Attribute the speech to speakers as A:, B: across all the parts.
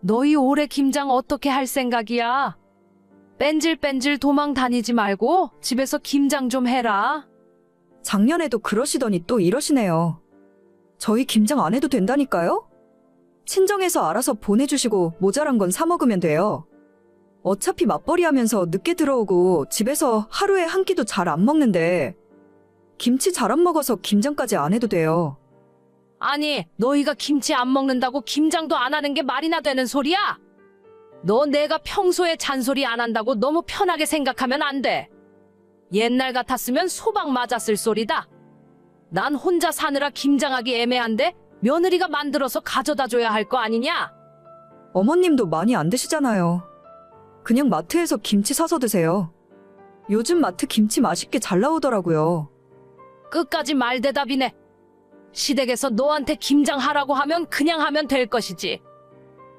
A: 너희 올해 김장 어떻게 할 생각이야? 뺀질뺀질 도망 다니지 말고 집에서 김장 좀 해라.
B: 작년에도 그러시더니 또 이러시네요. 저희 김장 안 해도 된다니까요? 친정에서 알아서 보내주시고 모자란 건 사먹으면 돼요. 어차피 맞벌이 하면서 늦게 들어오고 집에서 하루에 한 끼도 잘 안 먹는데 김치 잘 안 먹어서 김장까지 안 해도 돼요.
A: 아니, 너희가 김치 안 먹는다고 김장도 안 하는 게 말이나 되는 소리야? 너 내가 평소에 잔소리 안 한다고 너무 편하게 생각하면 안 돼. 옛날 같았으면 소방 맞았을 소리다. 난 혼자 사느라 김장하기 애매한데 며느리가 만들어서 가져다 줘야 할 거 아니냐?
B: 어머님도 많이 안 드시잖아요. 그냥 마트에서 김치 사서 드세요. 요즘 마트 김치 맛있게 잘 나오더라고요.
A: 끝까지 말 대답이네. 시댁에서 너한테 김장하라고 하면 그냥 하면 될 것이지.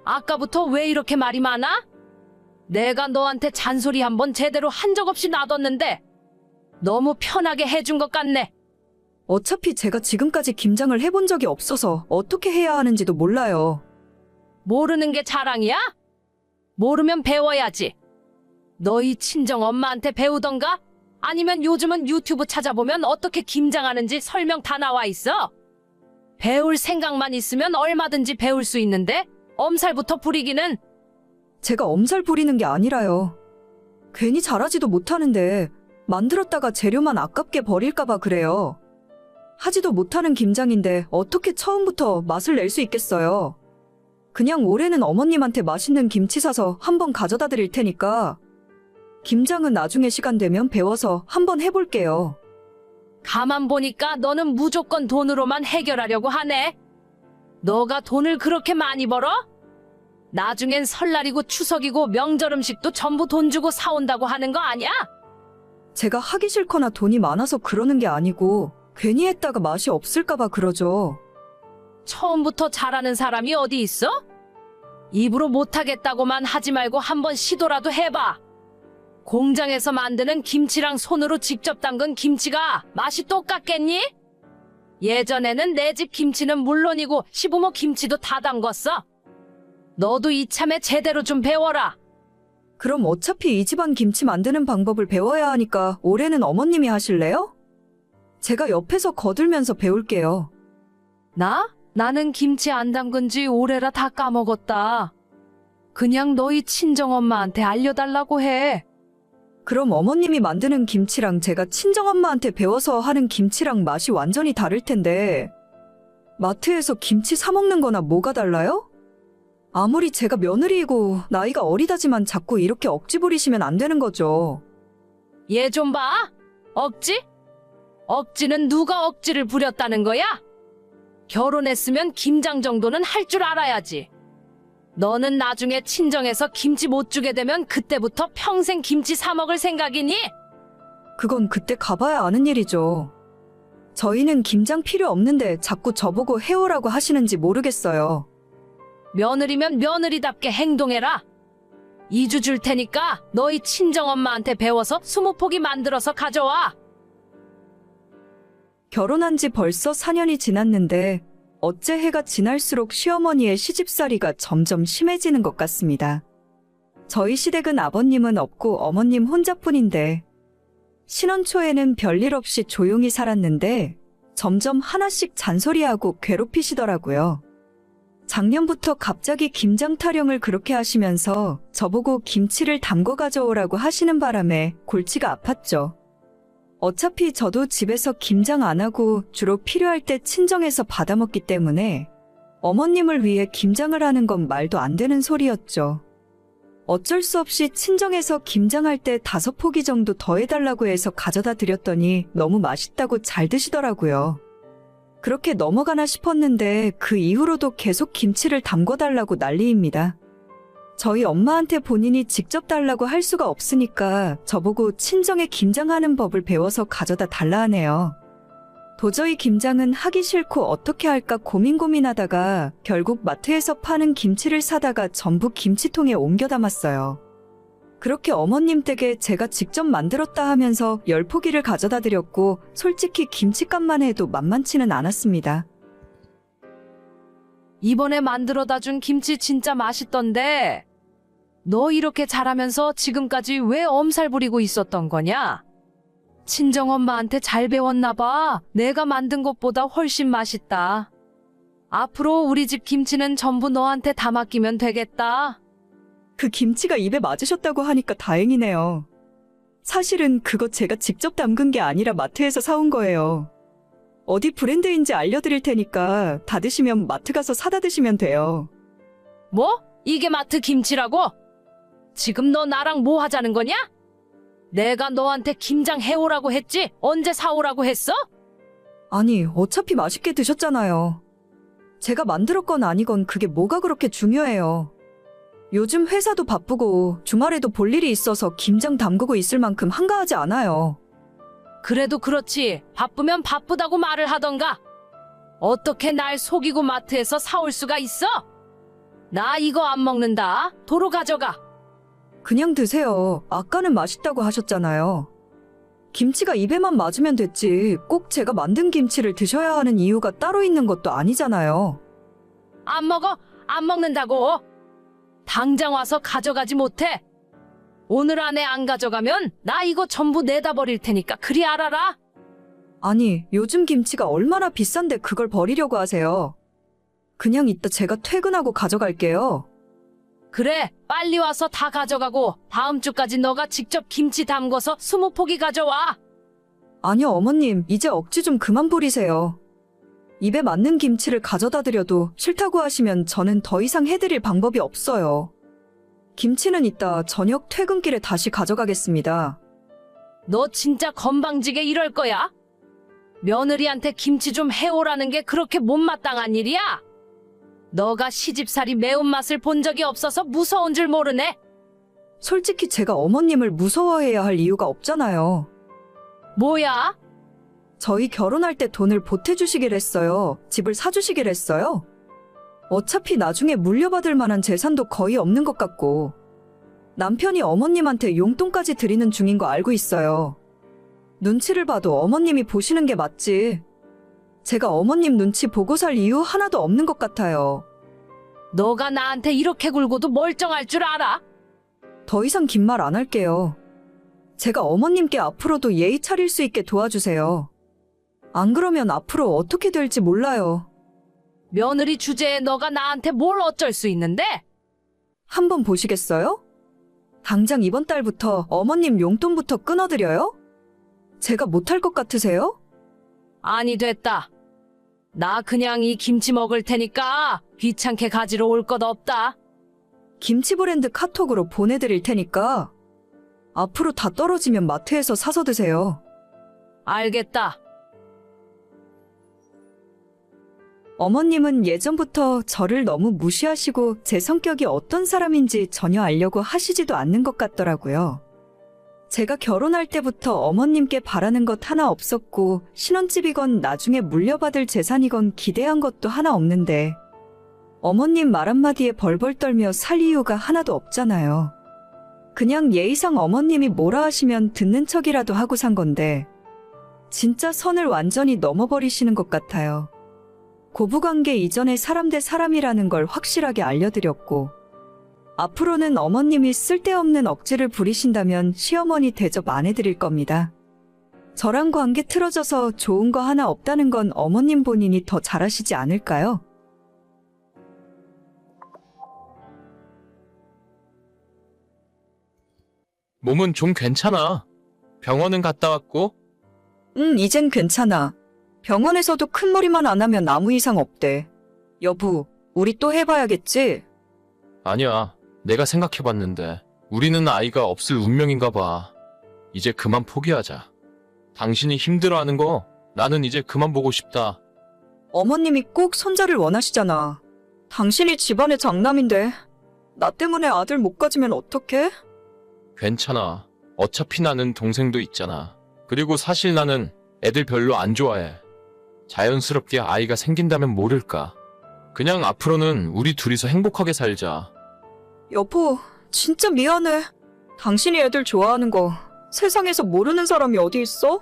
A: 아까부터 왜 이렇게 말이 많아? 내가 너한테 잔소리 한번 제대로 한 적 없이 놔뒀는데 너무 편하게 해준 것 같네.
B: 어차피 제가 지금까지 김장을 해본 적이 없어서 어떻게 해야 하는지도 몰라요.
A: 모르는 게 자랑이야? 모르면 배워야지. 너희 친정 엄마한테 배우던가? 아니면 요즘은 유튜브 찾아보면 어떻게 김장하는지 설명 다 나와 있어? 배울 생각만 있으면 얼마든지 배울 수 있는데 엄살부터 부리기는
B: 제가 엄살 부리는 게 아니라요. 괜히 잘하지도 못하는데 만들었다가 재료만 아깝게 버릴까봐 그래요. 하지도 못하는 김장인데 어떻게 처음부터 맛을 낼 수 있겠어요. 그냥 올해는 어머님한테 맛있는 김치 사서 한번 가져다 드릴 테니까 김장은 나중에 시간 되면 배워서 한번 해볼게요.
A: 가만 보니까 너는 무조건 돈으로만 해결하려고 하네. 너가 돈을 그렇게 많이 벌어? 나중엔 설날이고 추석이고 명절 음식도 전부 돈 주고 사온다고 하는 거 아니야?
B: 제가 하기 싫거나 돈이 많아서 그러는 게 아니고 괜히 했다가 맛이 없을까봐 그러죠.
A: 처음부터 잘하는 사람이 어디 있어? 입으로 못하겠다고만 하지 말고 한번 시도라도 해봐. 공장에서 만드는 김치랑 손으로 직접 담근 김치가 맛이 똑같겠니? 예전에는 내 집 김치는 물론이고 시부모 김치도 다 담궜어. 너도 이참에 제대로 좀 배워라.
B: 그럼 어차피 이 집안 김치 만드는 방법을 배워야 하니까 올해는 어머님이 하실래요? 제가 옆에서 거들면서 배울게요.
A: 나? 나는 김치 안 담근 지 오래라 다 까먹었다. 그냥 너희 친정엄마한테 알려달라고 해.
B: 그럼 어머님이 만드는 김치랑 제가 친정엄마한테 배워서 하는 김치랑 맛이 완전히 다를 텐데, 마트에서 김치 사먹는 거나 뭐가 달라요? 아무리 제가 며느리이고 나이가 어리다지만 자꾸 이렇게 억지 부리시면 안 되는 거죠.
A: 얘 좀 봐. 억지? 억지는 누가 억지를 부렸다는 거야? 결혼했으면 김장 정도는 할 줄 알아야지. 너는 나중에 친정에서 김치 못 주게 되면 그때부터 평생 김치 사 먹을 생각이니?
B: 그건 그때 가봐야 아는 일이죠. 저희는 김장 필요 없는데 자꾸 저보고 해오라고 하시는지 모르겠어요.
A: 며느리면 며느리답게 행동해라. 이주 줄 테니까 너희 친정엄마한테 배워서 스무 포기 만들어서 가져와.
B: 결혼한 지 벌써 4년이 지났는데 어째 해가 지날수록 시어머니의 시집살이가 점점 심해지는 것 같습니다. 저희 시댁은 아버님은 없고 어머님 혼자뿐인데 신혼 초에는 별일 없이 조용히 살았는데 점점 하나씩 잔소리하고 괴롭히시더라고요. 작년부터 갑자기 김장 타령을 그렇게 하시면서 저보고 김치를 담궈 가져오라고 하시는 바람에 골치가 아팠죠. 어차피 저도 집에서 김장 안 하고 주로 필요할 때 친정에서 받아 먹기 때문에 어머님을 위해 김장을 하는 건 말도 안 되는 소리였죠. 어쩔 수 없이 친정에서 김장할 때 다섯 포기 정도 더 해달라고 해서 가져다 드렸더니 너무 맛있다고 잘 드시더라고요. 그렇게 넘어가나 싶었는데 그 이후로도 계속 김치를 담궈달라고 난리입니다. 저희 엄마한테 본인이 직접 달라고 할 수가 없으니까 저보고 친정에 김장하는 법을 배워서 가져다 달라 하네요. 도저히 김장은 하기 싫고 어떻게 할까 고민 고민하다가 결국 마트에서 파는 김치를 사다가 전부 김치통에 옮겨 담았어요. 그렇게 어머님 댁에 제가 직접 만들었다 하면서 열 포기를 가져다 드렸고 솔직히 김치값만 해도 만만치는 않았습니다.
A: 이번에 만들어다 준 김치 진짜 맛있던데. 너 이렇게 잘하면서 지금까지 왜 엄살 부리고 있었던 거냐? 친정엄마한테 잘 배웠나 봐. 내가 만든 것보다 훨씬 맛있다. 앞으로 우리 집 김치는 전부 너한테 다 맡기면 되겠다.
B: 그 김치가 입에 맞으셨다고 하니까 다행이네요. 사실은 그거 제가 직접 담근 게 아니라 마트에서 사온 거예요. 어디 브랜드인지 알려드릴 테니까 다 드시면 마트 가서 사다 드시면 돼요.
A: 뭐? 이게 마트 김치라고? 지금 너 나랑 뭐 하자는 거냐? 내가 너한테 김장 해오라고 했지? 언제 사오라고 했어?
B: 아니, 어차피 맛있게 드셨잖아요. 제가 만들었건 아니건 그게 뭐가 그렇게 중요해요. 요즘 회사도 바쁘고 주말에도 볼 일이 있어서 김장 담그고 있을 만큼 한가하지 않아요.
A: 그래도 그렇지. 바쁘면 바쁘다고 말을 하던가. 어떻게 날 속이고 마트에서 사올 수가 있어? 나 이거 안 먹는다. 도로 가져가.
B: 그냥 드세요. 아까는 맛있다고 하셨잖아요. 김치가 입에만 맞으면 됐지. 꼭 제가 만든 김치를 드셔야 하는 이유가 따로 있는 것도 아니잖아요.
A: 안 먹어? 안 먹는다고. 당장 와서 가져가지 못해. 오늘 안에 안 가져가면 나 이거 전부 내다 버릴 테니까 그리 알아라.
B: 아니, 요즘 김치가 얼마나 비싼데 그걸 버리려고 하세요. 그냥 이따 제가 퇴근하고 가져갈게요.
A: 그래, 빨리 와서 다 가져가고 다음 주까지 너가 직접 김치 담궈서 스무 포기 가져와.
B: 아니요, 어머님, 이제 억지 좀 그만 부리세요. 입에 맞는 김치를 가져다 드려도 싫다고 하시면 저는 더 이상 해드릴 방법이 없어요. 김치는 이따 저녁 퇴근길에 다시 가져가겠습니다.
A: 너 진짜 건방지게 이럴 거야? 며느리한테 김치 좀 해오라는 게 그렇게 못마땅한 일이야? 너가 시집살이 매운맛을 본 적이 없어서 무서운 줄 모르네.
B: 솔직히 제가 어머님을 무서워해야 할 이유가 없잖아요.
A: 뭐야?
B: 저희 결혼할 때 돈을 보태주시길 했어요. 집을 사주시길 했어요. 어차피 나중에 물려받을 만한 재산도 거의 없는 것 같고. 남편이 어머님한테 용돈까지 드리는 중인 거 알고 있어요. 눈치를 봐도 어머님이 보시는 게 맞지. 제가 어머님 눈치 보고 살 이유 하나도 없는 것 같아요.
A: 너가 나한테 이렇게 굴고도 멀쩡할 줄 알아?
B: 더 이상 긴 말 안 할게요. 제가 어머님께 앞으로도 예의 차릴 수 있게 도와주세요. 안 그러면 앞으로 어떻게 될지 몰라요.
A: 며느리 주제에 너가 나한테 뭘 어쩔 수 있는데?
B: 한번 보시겠어요? 당장 이번 달부터 어머님 용돈부터 끊어드려요? 제가 못할 것 같으세요?
A: 아니 됐다. 나 그냥 이 김치 먹을 테니까 귀찮게 가지러 올 것 없다.
B: 김치 브랜드 카톡으로 보내드릴 테니까 앞으로 다 떨어지면 마트에서 사서 드세요.
A: 알겠다.
B: 어머님은 예전부터 저를 너무 무시하시고 제 성격이 어떤 사람인지 전혀 알려고 하시지도 않는 것 같더라고요. 제가 결혼할 때부터 어머님께 바라는 것 하나 없었고 신혼집이건 나중에 물려받을 재산이건 기대한 것도 하나 없는데 어머님 말 한마디에 벌벌 떨며 살 이유가 하나도 없잖아요. 그냥 예의상 어머님이 뭐라 하시면 듣는 척이라도 하고 산 건데 진짜 선을 완전히 넘어버리시는 것 같아요. 고부관계 이전에 사람 대 사람이라는 걸 확실하게 알려드렸고, 앞으로는 어머님이 쓸데없는 억지를 부리신다면 시어머니 대접 안 해드릴 겁니다. 저랑 관계 틀어져서 좋은 거 하나 없다는 건 어머님 본인이 더 잘하시지 않을까요?
C: 몸은 좀 괜찮아. 병원은 갔다 왔고,
B: 응, 이젠 괜찮아. 병원에서도 큰 머리만 안 하면 아무 이상 없대. 여보, 우리 또 해봐야겠지?
C: 아니야. 내가 생각해봤는데, 우리는 아이가 없을 운명인가 봐. 이제 그만 포기하자. 당신이 힘들어하는 거, 나는 이제 그만 보고 싶다.
B: 어머님이 꼭 손자를 원하시잖아. 당신이 집안의 장남인데, 나 때문에 아들 못 가지면 어떡해?
C: 괜찮아. 어차피 나는 동생도 있잖아. 그리고 사실 나는 애들 별로 안 좋아해. 자연스럽게 아이가 생긴다면 모를까. 그냥 앞으로는 우리 둘이서 행복하게 살자.
B: 여보, 진짜 미안해. 당신이 애들 좋아하는 거 세상에서 모르는 사람이 어디 있어?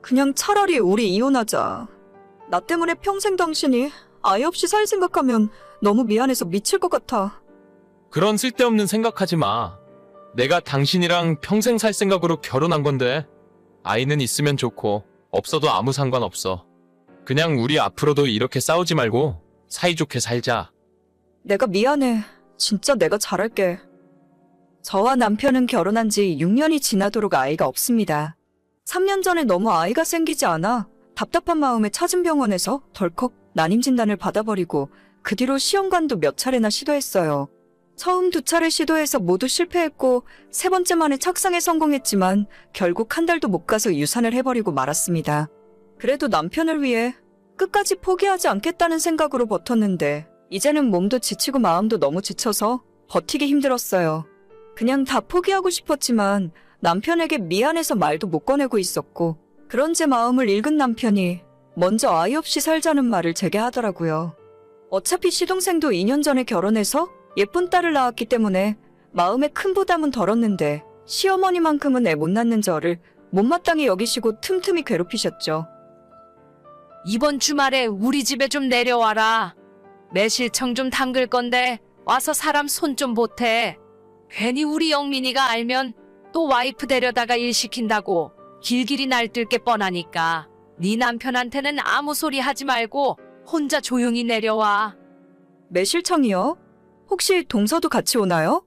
B: 그냥 차라리 우리 이혼하자. 나 때문에 평생 당신이 아이 없이 살 생각하면 너무 미안해서 미칠 것 같아.
C: 그런 쓸데없는 생각하지 마. 내가 당신이랑 평생 살 생각으로 결혼한 건데, 아이는 있으면 좋고, 없어도 아무 상관없어. 그냥 우리 앞으로도 이렇게 싸우지 말고, 사이좋게 살자.
B: 내가 미안해. 진짜 내가 잘할게. 저와 남편은 결혼한 지 6년이 지나도록 아이가 없습니다. 3년 전에 너무 아이가 생기지 않아 답답한 마음에 찾은 병원에서 덜컥 난임 진단을 받아버리고 그 뒤로 시험관도 몇 차례나 시도했어요. 처음 두 차례 시도해서 모두 실패했고 세 번째 만에 착상에 성공했지만 결국 한 달도 못 가서 유산을 해버리고 말았습니다. 그래도 남편을 위해 끝까지 포기하지 않겠다는 생각으로 버텼는데 이제는 몸도 지치고 마음도 너무 지쳐서 버티기 힘들었어요. 그냥 다 포기하고 싶었지만 남편에게 미안해서 말도 못 꺼내고 있었고 그런 제 마음을 읽은 남편이 먼저 아이 없이 살자는 말을 제게 하더라고요. 어차피 시동생도 2년 전에 결혼해서 예쁜 딸을 낳았기 때문에 마음에 큰 부담은 덜었는데 시어머니만큼은 애 못 낳는 저를 못마땅히 여기시고 틈틈이 괴롭히셨죠.
A: 이번 주말에 우리 집에 좀 내려와라. 매실청 좀 담글 건데 와서 사람 손 좀 보태. 괜히 우리 영민이가 알면 또 와이프 데려다가 일 시킨다고 길길이 날뛸 게 뻔하니까 네 남편한테는 아무 소리 하지 말고 혼자 조용히 내려와.
B: 매실청이요? 혹시 동서도 같이 오나요?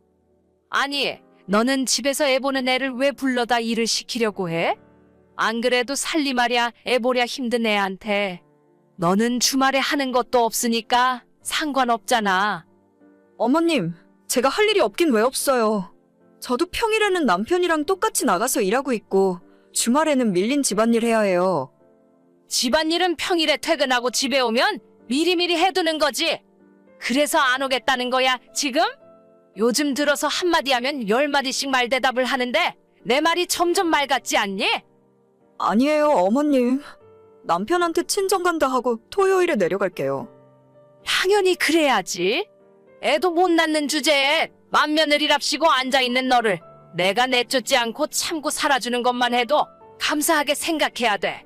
A: 아니, 너는 집에서 애 보는 애를 왜 불러다 일을 시키려고 해? 안 그래도 살림하랴 애 보랴 힘든 애한테. 너는 주말에 하는 것도 없으니까 상관없잖아.
B: 어머님, 제가 할 일이 없긴 왜 없어요. 저도 평일에는 남편이랑 똑같이 나가서 일하고 있고, 주말에는 밀린 집안일 해야 해요.
A: 집안일은 평일에 퇴근하고 집에 오면 미리미리 해두는 거지. 그래서 안 오겠다는 거야, 지금? 요즘 들어서 한마디 하면 열마디씩 말대답을 하는데 내 말이 점점 말 같지 않니?
B: 아니에요, 어머님. 남편한테 친정 간다 하고 토요일에 내려갈게요.
A: 당연히 그래야지. 애도 못 낳는 주제에 맏며느리랍시고 앉아있는 너를 내가 내쫓지 않고 참고 살아주는 것만 해도 감사하게 생각해야 돼.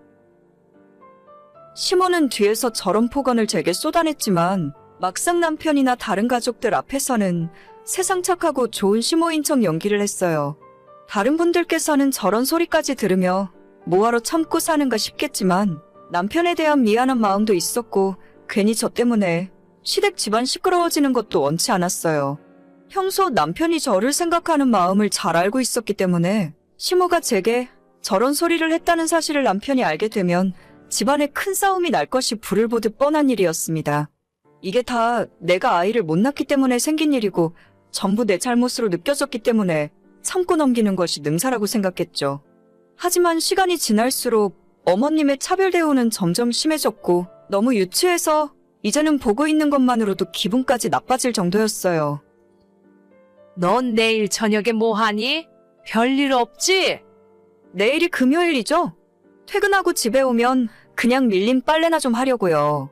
B: 시모는 뒤에서 저런 폭언을 제게 쏟아냈지만, 막상 남편이나 다른 가족들 앞에서는 세상 착하고 좋은 시모인 척 연기를 했어요. 다른 분들께서는 저런 소리까지 들으며 뭐하러 참고 사는가 싶겠지만, 남편에 대한 미안한 마음도 있었고, 괜히 저 때문에 시댁 집안 시끄러워지는 것도 원치 않았어요. 평소 남편이 저를 생각하는 마음을 잘 알고 있었기 때문에 시모가 제게 저런 소리를 했다는 사실을 남편이 알게 되면 집안에 큰 싸움이 날 것이 불을 보듯 뻔한 일이었습니다. 이게 다 내가 아이를 못 낳기 때문에 생긴 일이고 전부 내 잘못으로 느껴졌기 때문에 참고 넘기는 것이 능사라고 생각했죠. 하지만 시간이 지날수록 어머님의 차별 대우는 점점 심해졌고 너무 유치해서 이제는 보고 있는 것만으로도 기분까지 나빠질 정도였어요.
A: 넌 내일 저녁에 뭐 하니? 별일 없지?
B: 내일이 금요일이죠? 퇴근하고 집에 오면 그냥 밀린 빨래나 좀 하려고요.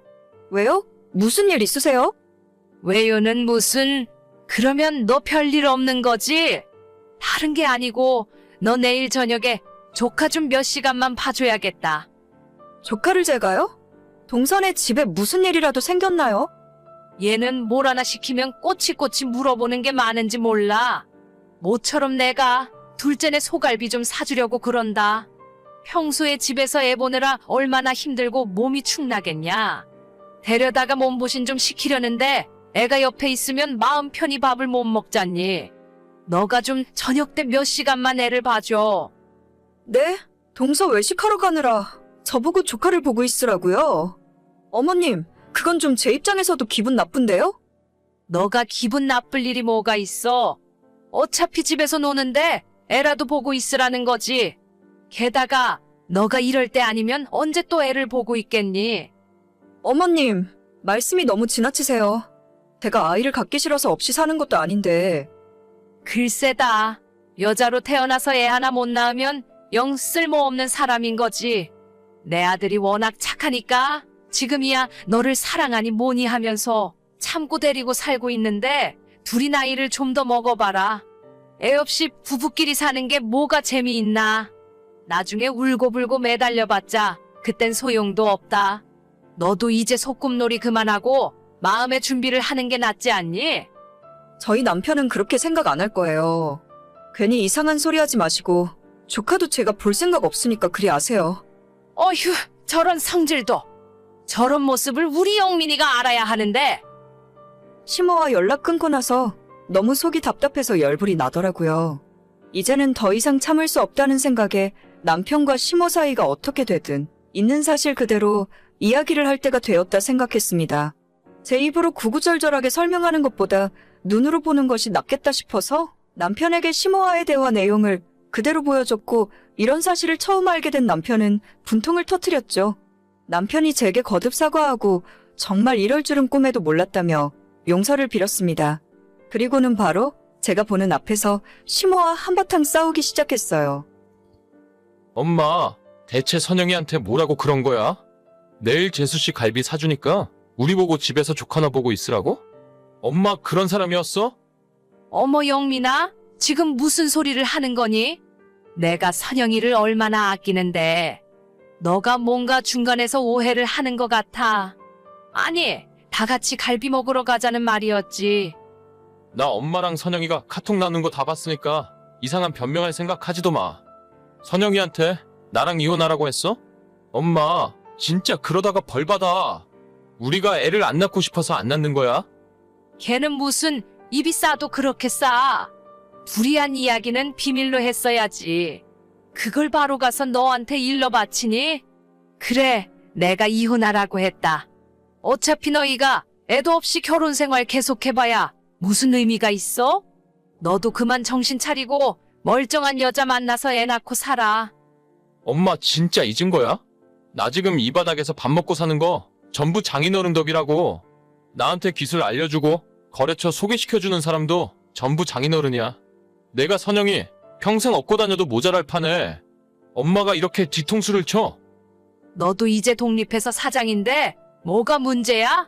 B: 왜요? 무슨 일 있으세요?
A: 외요는 무슨? 그러면 너 별일 없는 거지? 다른 게 아니고 너 내일 저녁에 조카 좀 몇 시간만 봐줘야겠다.
B: 조카를 제가요? 동선에 집에 무슨 일이라도 생겼나요?
A: 얘는 뭘 하나 시키면 꼬치꼬치 물어보는 게 많은지 몰라. 모처럼 내가 둘째네 소갈비 좀 사주려고 그런다. 평소에 집에서 애 보느라 얼마나 힘들고 몸이 축나겠냐. 데려다가 몸보신 좀 시키려는데 애가 옆에 있으면 마음 편히 밥을 못 먹잖니. 너가 좀 저녁 때 몇 시간만 애를 봐줘.
B: 네? 동서 외식하러 가느라 저보고 조카를 보고 있으라고요? 어머님, 그건 좀 제 입장에서도 기분 나쁜데요?
A: 너가 기분 나쁠 일이 뭐가 있어? 어차피 집에서 노는데 애라도 보고 있으라는 거지. 게다가 너가 이럴 때 아니면 언제 또 애를 보고 있겠니?
B: 어머님, 말씀이 너무 지나치세요. 제가 아이를 갖기 싫어서 없이 사는 것도 아닌데
A: 글쎄다. 여자로 태어나서 애 하나 못 낳으면 영 쓸모없는 사람인 거지. 내 아들이 워낙 착하니까 지금이야 너를 사랑하니 뭐니 하면서 참고 데리고 살고 있는데 둘이 나이를 좀 더 먹어봐라. 애 없이 부부끼리 사는 게 뭐가 재미있나. 나중에 울고불고 매달려봤자 그땐 소용도 없다. 너도 이제 소꿉놀이 그만하고 마음의 준비를 하는 게 낫지 않니?
B: 저희 남편은 그렇게 생각 안 할 거예요. 괜히 이상한 소리 하지 마시고 조카도 제가 볼 생각 없으니까 그리 아세요.
A: 어휴, 저런 성질도. 저런 모습을 우리 영민이가 알아야 하는데.
B: 시모와 연락 끊고 나서 너무 속이 답답해서 열불이 나더라고요. 이제는 더 이상 참을 수 없다는 생각에 남편과 시모 사이가 어떻게 되든 있는 사실 그대로 이야기를 할 때가 되었다 생각했습니다. 제 입으로 구구절절하게 설명하는 것보다 눈으로 보는 것이 낫겠다 싶어서 남편에게 시모와의 대화 내용을 그대로 보여줬고 이런 사실을 처음 알게 된 남편은 분통을 터뜨렸죠. 남편이 제게 거듭 사과하고 정말 이럴 줄은 꿈에도 몰랐다며 용서를 빌었습니다. 그리고는 바로 제가 보는 앞에서 시모와 한바탕 싸우기 시작했어요.
C: 엄마, 대체 선영이한테 뭐라고 그런 거야? 내일 재수씨 갈비 사주니까 우리 보고 집에서 조카나 보고 있으라고? 엄마 그런 사람이었어?
A: 어머 영민아, 지금 무슨 소리를 하는 거니? 내가 선영이를 얼마나 아끼는데. 너가 뭔가 중간에서 오해를 하는 것 같아. 아니, 다 같이 갈비 먹으러 가자는 말이었지.
C: 나 엄마랑 선영이가 카톡 나눈 거 다 봤으니까 이상한 변명할 생각 하지도 마. 선영이한테 나랑 이혼하라고 했어? 엄마, 진짜 그러다가 벌 받아. 우리가 애를 안 낳고 싶어서 안 낳는 거야?
A: 걔는 무슨 입이 싸도 그렇게 싸. 불이한 이야기는 비밀로 했어야지. 그걸 바로 가서 너한테 일러 바치니? 그래, 내가 이혼하라고 했다. 어차피 너희가 애도 없이 결혼 생활 계속해봐야 무슨 의미가 있어? 너도 그만 정신 차리고 멀쩡한 여자 만나서 애 낳고 살아.
C: 엄마 진짜 잊은 거야? 나 지금 이 바닥에서 밥 먹고 사는 거 전부 장인어른 덕이라고. 나한테 기술 알려주고 거래처 소개시켜주는 사람도 전부 장인어른이야. 내가 선영이 평생 얻고 다녀도 모자랄 판에 엄마가 이렇게 뒤통수를 쳐.
A: 너도 이제 독립해서 사장인데 뭐가 문제야?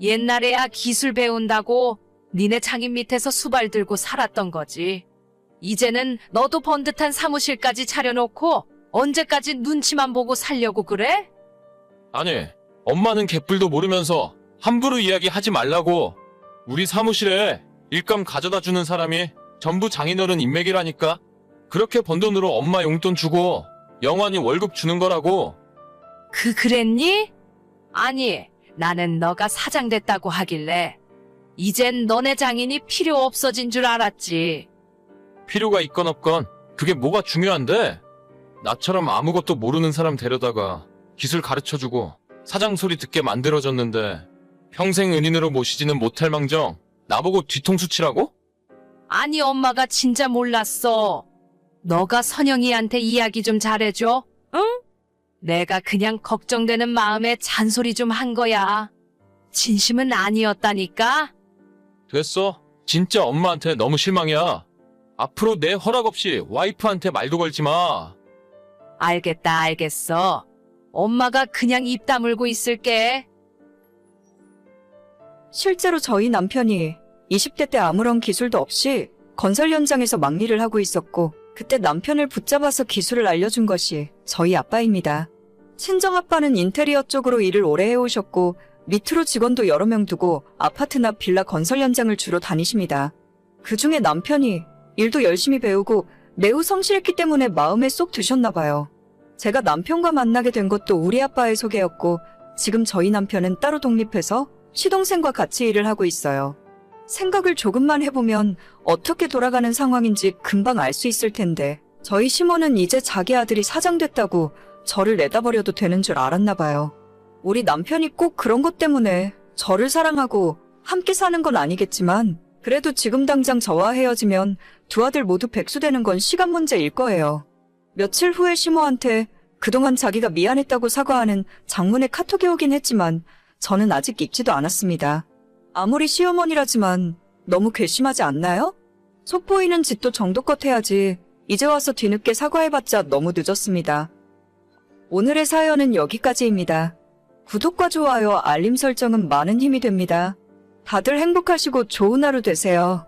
A: 옛날에야 기술 배운다고 니네 장인 밑에서 수발 들고 살았던 거지. 이제는 너도 번듯한 사무실까지 차려놓고 언제까지 눈치만 보고 살려고 그래?
C: 아니, 엄마는 개뿔도 모르면서 함부로 이야기하지 말라고. 우리 사무실에 일감 가져다 주는 사람이 전부 장인어른 인맥이라니까. 그렇게 번 돈으로 엄마 용돈 주고 영환이 월급 주는 거라고.
A: 그 그랬니? 아니, 나는 너가 사장 됐다고 하길래 이젠 너네 장인이 필요 없어진 줄 알았지.
C: 필요가 있건 없건 그게 뭐가 중요한데? 나처럼 아무것도 모르는 사람 데려다가 기술 가르쳐주고 사장 소리 듣게 만들어줬는데 평생 은인으로 모시지는 못할 망정 나보고 뒤통수 치라고?
A: 아니 엄마가 진짜 몰랐어. 너가 선영이한테 이야기 좀 잘해줘. 응? 내가 그냥 걱정되는 마음에 잔소리 좀 한 거야. 진심은 아니었다니까?
C: 됐어. 진짜 엄마한테 너무 실망이야. 앞으로 내 허락 없이 와이프한테 말도 걸지 마.
A: 알겠다, 알겠어. 엄마가 그냥 입 다물고 있을게.
B: 실제로 저희 남편이 20대 때 아무런 기술도 없이 건설 현장에서 막일을 하고 있었고 그때 남편을 붙잡아서 기술을 알려준 것이 저희 아빠입니다. 친정아빠는 인테리어 쪽으로 일을 오래 해오셨고 밑으로 직원도 여러 명 두고 아파트나 빌라 건설 현장을 주로 다니십니다. 그 중에 남편이 일도 열심히 배우고 매우 성실했기 때문에 마음에 쏙 드셨나 봐요. 제가 남편과 만나게 된 것도 우리 아빠의 소개였고 지금 저희 남편은 따로 독립해서 시동생과 같이 일을 하고 있어요. 생각을 조금만 해보면 어떻게 돌아가는 상황인지 금방 알 수 있을 텐데 저희 시모는 이제 자기 아들이 사장 됐다고 저를 내다버려도 되는 줄 알았나 봐요. 우리 남편이 꼭 그런 것 때문에 저를 사랑하고 함께 사는 건 아니겠지만 그래도 지금 당장 저와 헤어지면 두 아들 모두 백수 되는 건 시간 문제일 거예요. 며칠 후에 시모한테 그동안 자기가 미안했다고 사과하는 장문의 카톡이 오긴 했지만 저는 아직 읽지도 않았습니다. 아무리 시어머니라지만 너무 괘씸하지 않나요? 속 보이는 짓도 정도껏 해야지 이제 와서 뒤늦게 사과해봤자 너무 늦었습니다. 오늘의 사연은 여기까지입니다. 구독과 좋아요, 알림 설정은 많은 힘이 됩니다. 다들 행복하시고 좋은 하루 되세요.